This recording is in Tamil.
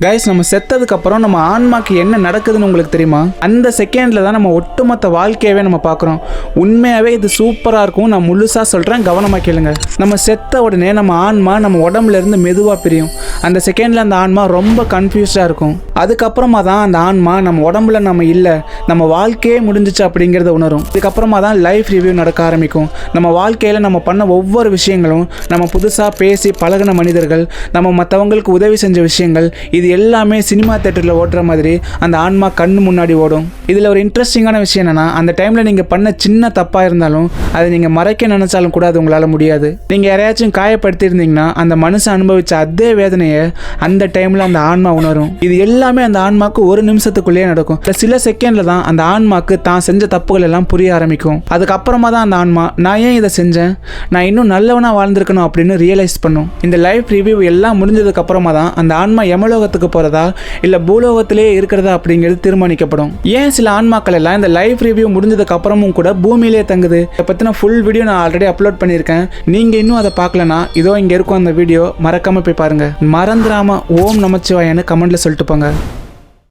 கைஸ் நம்ம செத்ததுக்கு அப்புறம் நம்ம ஆன்மாக்கு என்ன நடக்குதுன்னு உங்களுக்கு தெரியுமா? அந்த செகண்ட்ல தான் நம்ம ஒட்டுமொத்த வாழ்க்கையவே நம்ம பார்க்குறோம். உண்மையாகவே இது சூப்பராக இருக்கும். நான் முழுசாக சொல்கிறேன் கவனமாக கேளுங்க. நம்ம செத்த உடனே நம்ம ஆன்மா நம்ம உடம்புல இருந்து மெதுவாக பிரியும். அந்த செகண்டில் அந்த ஆன்மா ரொம்ப கன்ஃபியூஸ்டாக இருக்கும். அதுக்கப்புறமா தான் அந்த ஆன்மா நம்ம உடம்புல நம்ம இல்லை நம்ம வாழ்க்கையே முடிஞ்சிச்சு அப்படிங்கிறத உணரும். இதுக்கப்புறமா தான் லைஃப் ரிவ்யூ நடக்க ஆரம்பிக்கும். நம்ம வாழ்க்கையில் நம்ம பண்ண ஒவ்வொரு விஷயங்களும் நம்ம புதுசாக பேசி பழகின மனிதர்கள் நம்ம மற்றவங்களுக்கு உதவி செஞ்ச விஷயங்கள் இது எல்லாமே சினிமா தேட்டரில் ஓட்டுற மாதிரி அந்த ஆன்மா கண்ணு முன்னாடி ஓடும். இதில் ஒரு இன்ட்ரெஸ்டிங்கான விஷயம் என்னென்னா அந்த டைமில் நீங்கள் பண்ண சின்ன தப்பாக இருந்தாலும் அதை நீங்கள் மறைக்க நினச்சாலும் கூட அது உங்களால் முடியாது. நீங்கள் யாரையாச்சும் காயப்படுத்தியிருந்தீங்கன்னா அந்த மனுஷன் அனுபவிச்ச அதே வேதனையை அந்த டைமில் அந்த ஆன்மா உணரும். இது எல்லாமே அந்த ஆன்மாக்கு ஒரு நிமிஷத்துக்குள்ளேயே நடக்கும். சில செகண்டில் தான் அந்த ஆன்மாக்கு தான் செஞ்ச தப்புகள் எல்லாம் புரிய ஆரம்பிக்கும். அதுக்கப்புறமா தான் அந்த ஆன்மா நான் ஏன் இதை செஞ்சேன்? நான் இன்னும் நல்லவனாக வாழ்ந்திருக்கணும் அப்படின்னு ரியலைஸ் பண்ணும். இந்த லைஃப் ரிவ்யூ எல்லாம் முடிஞ்சதுக்கு அப்புறமா தான் அந்த ஆன்மா எமலோகத்துக்கு போகிறதா இல்லை பூலோகத்திலே இருக்கிறதா அப்படிங்கிறது தீர்மானிக்கப்படும். ஏன் சில ஆன்மாக்கள் எல்லாம் இந்த லைஃப் ரிவ்யூ முடிஞ்சதுக்கு அப்புறமும் கூட பூமியிலே தங்குது? இதை பற்றின ஃபுல் வீடியோ நான் ஆல்ரெடி அப்லோட் பண்ணியிருக்கேன். நீங்கள் இன்னும் அதை பார்க்கலனா இதோ இங்கே இருக்கும் அந்த வீடியோ மறக்காமல் போய் பாருங்கள் மறந்துடாமல் ஓம் நமச்சிவாயன்னு கமெண்ட்டில் சொல்லிட்டு போங்க.